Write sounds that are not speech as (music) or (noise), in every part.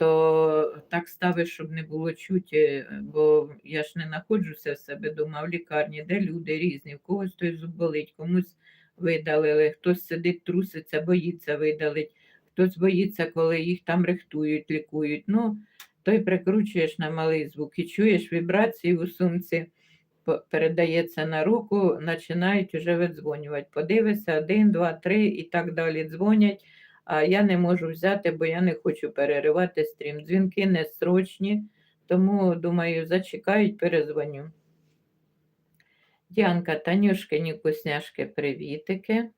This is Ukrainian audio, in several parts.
то так ставиш, щоб не було чути, бо я ж не знаходжуся в себе вдома в лікарні, де люди різні, в когось той зуб болить, комусь видалили, хтось сидить, труситься, боїться видалить, хтось боїться, коли їх там рихтують, лікують. Ну, той прикручуєш на малий звук і чуєш вібрації у сумці, передається на руку, починають вже видзвонювати. Подивися, один, два, три і так далі дзвонять. А я не можу взяти, бо я не хочу переривати стрім. Дзвінки не срочні, тому думаю, зачекають, перезвоню. Діанка, Танюшкині вкусняшки, привітики.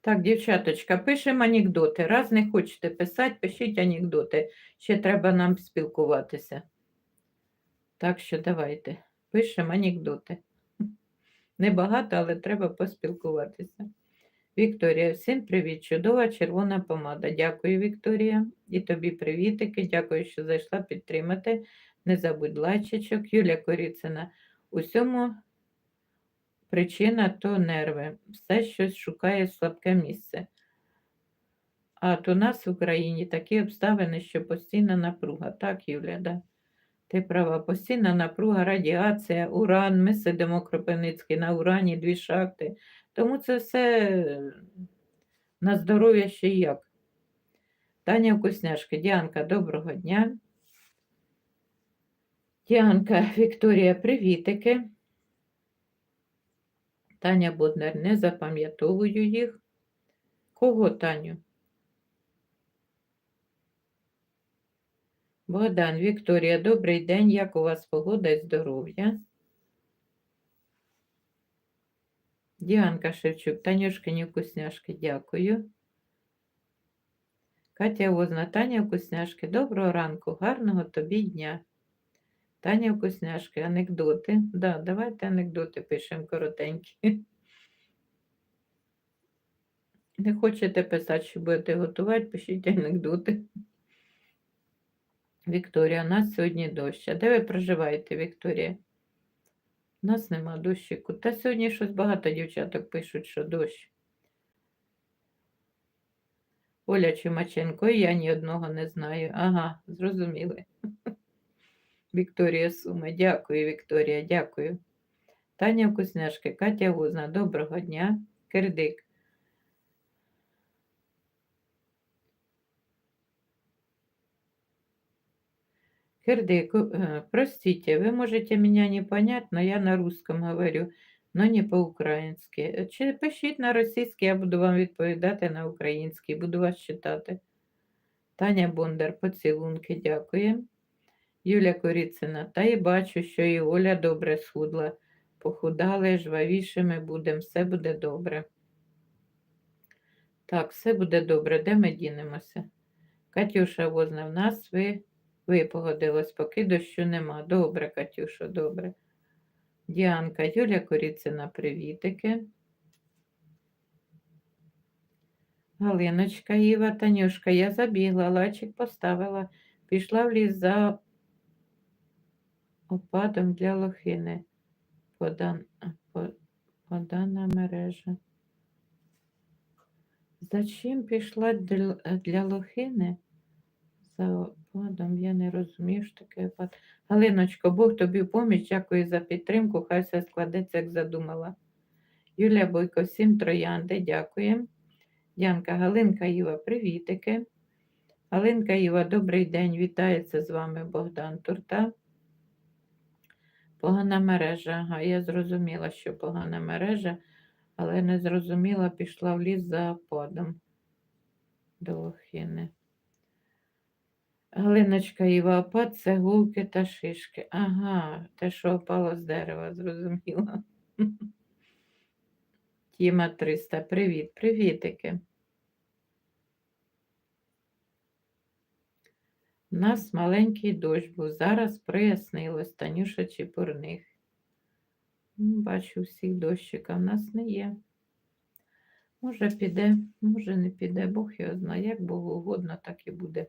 Так, дівчаточка, пишемо анекдоти. Раз не хочете писати, пишіть анекдоти. Ще треба нам спілкуватися. Так що давайте, пишемо анекдоти. Небагато, але треба поспілкуватися. Вікторія, всім привіт! Чудова червона помада. Дякую, Вікторія. І тобі привітики. Дякую, що зайшла підтримати. Не забудь лайчичок. Юля Коріцина. Усьому причина то нерви. Все щось шукає слабке місце. А от у нас в Україні такі обставини, що постійна напруга. Так, Юля, да. Ти права, постійна напруга, радіація, уран. Ми сидимо Кропивницький на урані, дві шахти. Тому це все на здоров'я ще як. Таня Вкусняшки, Діанка, доброго дня. Діанка, Вікторія, привітики. Таня Боднар, не запам'ятовую їх. Кого, Таню? Богдан, Вікторія, добрий день. Як у вас погода і здоров'я? Діанка Шевчук, Танюшкині вкусняшки, дякую. Катя Возна, Таня вкусняшки, доброго ранку, гарного тобі дня. Таня вкусняшки, анекдоти. Да, давайте анекдоти пишемо коротенькі. (laughs) Не хочете писати, що будете готувати, пишіть анекдоти. Вікторія, у нас сьогодні дощ. А де ви проживаєте, Вікторія? У нас нема дощику. Та сьогодні щось багато дівчаток пишуть, що дощ. Оля Чумаченко, і я ні одного не знаю. Ага, зрозуміли. (laughs) Вікторія Сума, дякую, Вікторія, дякую. Таня Вкусняшки, Катя Гузна, доброго дня. Кирдик. Кирдик, э, простите, вы можете меня не понять, но я на русском говорю, но не по-українськи. Е, Чи пишіть на російській, я буду вам відповідати на українській, буду вас читати. Таня Бондар, поцілунки, дякую. Юля Коріцина, та й бачу, що і Оля добре схудла. Похудали, жвавішими будемо, все буде добре. Так, все буде добре. Де ми дінемося? Катюша Возна, в нас ви випогодилось, поки дощу нема. Добре, Катюшо, добре. Діанка, Юля Коріцина, привітики. Галиночка, Іва, Танюшка, я забігла, лачик поставила, пішла в ліс за опадом для лохини. Подан, подана мережа. За чим пішла для, для лохини? За опадом, я не розумію, що таке опад. Галиночко, Бог тобі поміч, дякую за підтримку, хай все складеться, як задумала. Юлія Бойко, всім троянди, дякую. Янка, Галинка Іва, привітики. Галинка Іва, добрий день, вітається з вами Богдан Турта. Погана мережа. Ага, я зрозуміла, що погана мережа, але не зрозуміла, пішла в ліс за опадом до лохини. Галиночка Іва, опад це гулки та шишки. Ага, те, що опало з дерева, зрозуміла. (laughs) Тіма 300, привіт, привітики. У нас маленький дощ був, зараз прояснилось, Танюша Чепурних. Бачу всіх дощика, в нас не є. Може піде, може не піде, Бог його знає, як Богу угодно, так і буде.